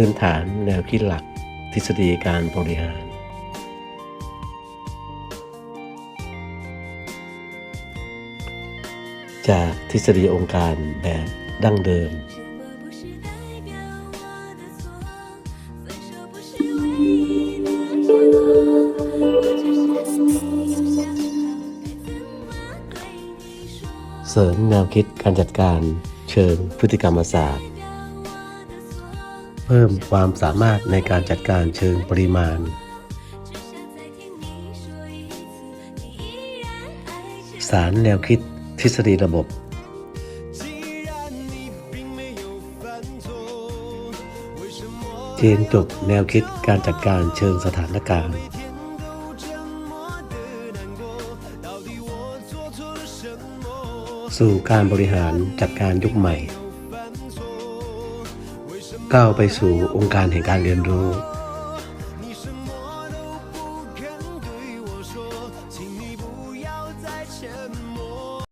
พื้นฐานแนวคิดหลักทฤษฎีการบริหาร จากทฤษฎีองค์การแบบดั้งเดิม เสริมแนวคิดการจัดการเชิงพฤติกรรมศาสตร์ เพิ่มความสามารถในการจัดการเชิงปริมาณ สารแนวคิดทฤษฎีระบบ เจนจบแนวคิดการจัดการเชิงสถานการณ์สู่การบริหารจัดการยุคใหม่ ก้าวไปสู่องค์การแห่งการเรียนรู้。